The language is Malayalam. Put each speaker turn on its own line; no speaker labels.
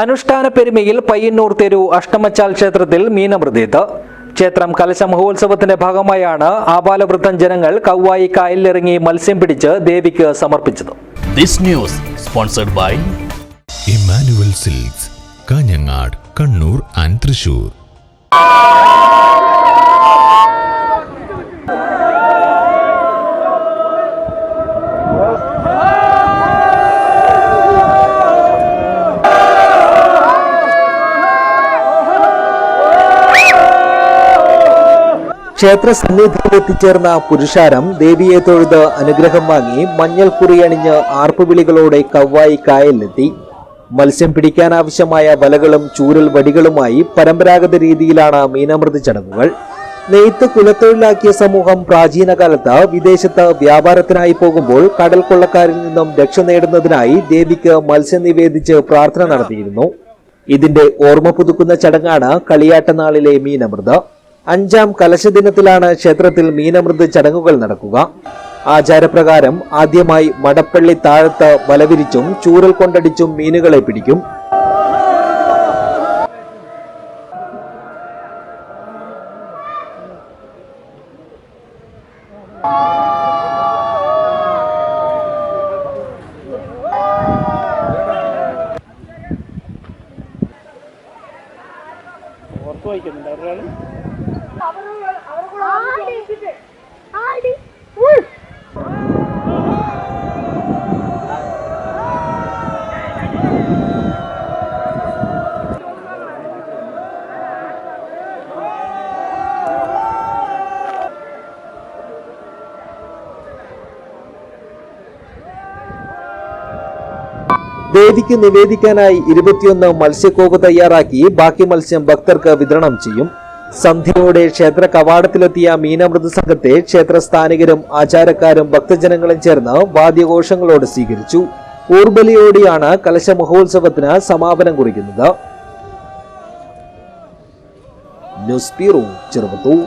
അനുഷ്ഠാന പെരുമയിൽ പയ്യന്നൂർ തെരു അഷ്ടമച്ചാൽ ക്ഷേത്രത്തിൽ മീനമൃതീത്ത് ക്ഷേത്രം കലശ മഹോത്സവത്തിന്റെ ഭാഗമായാണ് ആപാലവൃത്തം ജനങ്ങൾ കൗവായി കായലിലിറങ്ങി മത്സ്യം പിടിച്ച് ദേവിക്ക് സമർപ്പിച്ചത്.
This news sponsored by
Immanuel silks Kanhangad Kannur and Thrissur
ക്ഷേത്ര സന്നിധിയിൽ എത്തിച്ചേർന്ന പുരുഷാരം ദേവിയെ തൊഴുത് അനുഗ്രഹം വാങ്ങി മഞ്ഞൾ കുറിയണിഞ്ഞ് ആർപ്പുവിളികളോടെ കവ്വായി കായലിലെത്തി. മത്സ്യം പിടിക്കാനാവശ്യമായ വലകളും ചൂരൽ വടികളുമായി പരമ്പരാഗത രീതിയിലാണ് മീനമൃതി ചടങ്ങുകൾ. നെയ്ത്ത് കുലത്തൊഴിലാക്കിയ സമൂഹം പ്രാചീന കാലത്ത് വിദേശത്ത് വ്യാപാരത്തിനായി പോകുമ്പോൾ കടൽ കൊള്ളക്കാരിൽ നിന്നും രക്ഷ നേടുന്നതിനായി ദേവിക്ക് മത്സ്യം നിവേദിച്ച് പ്രാർത്ഥന നടത്തിയിരുന്നു. ഇതിന്റെ ഓർമ്മ പുതുക്കുന്ന ചടങ്ങാണ് കളിയാട്ടനാളിലെ നാളിലെ മീനമൃത്. അഞ്ചാം കലശ ദിനത്തിലാണ് ക്ഷേത്രത്തിൽ മീനമൃത് ചടങ്ങുകൾ നടക്കുക. ആചാരപ്രകാരം ആദ്യമായി മടപ്പള്ളി താഴത്ത് വലവിരിച്ചും ചൂരൽ കൊണ്ടടിച്ചും മീനുകളെ പിടിക്കും.
ആടി ആടി
ദേവിക്ക് നിവേദിക്കാനായി ഇരുപത്തിയൊന്ന് മത്സ്യക്കോപ്പ് തയ്യാറാക്കി ബാക്കി മത്സ്യം ഭക്തർക്ക് വിതരണം ചെയ്യും. സന്ധ്യയോടെ ക്ഷേത്ര കവാടത്തിലെത്തിയ മീനമൃത സംഘത്തെ ക്ഷേത്ര സ്ഥാനികരും ആചാരക്കാരും ഭക്തജനങ്ങളും ചേർന്ന് വാദ്യഘോഷങ്ങളോട് സ്വീകരിച്ചു. ഊർബലിയോടെയാണ് കലശ മഹോത്സവത്തിന് സമാപനം കുറിക്കുന്നത്. News bureau Cheruputhur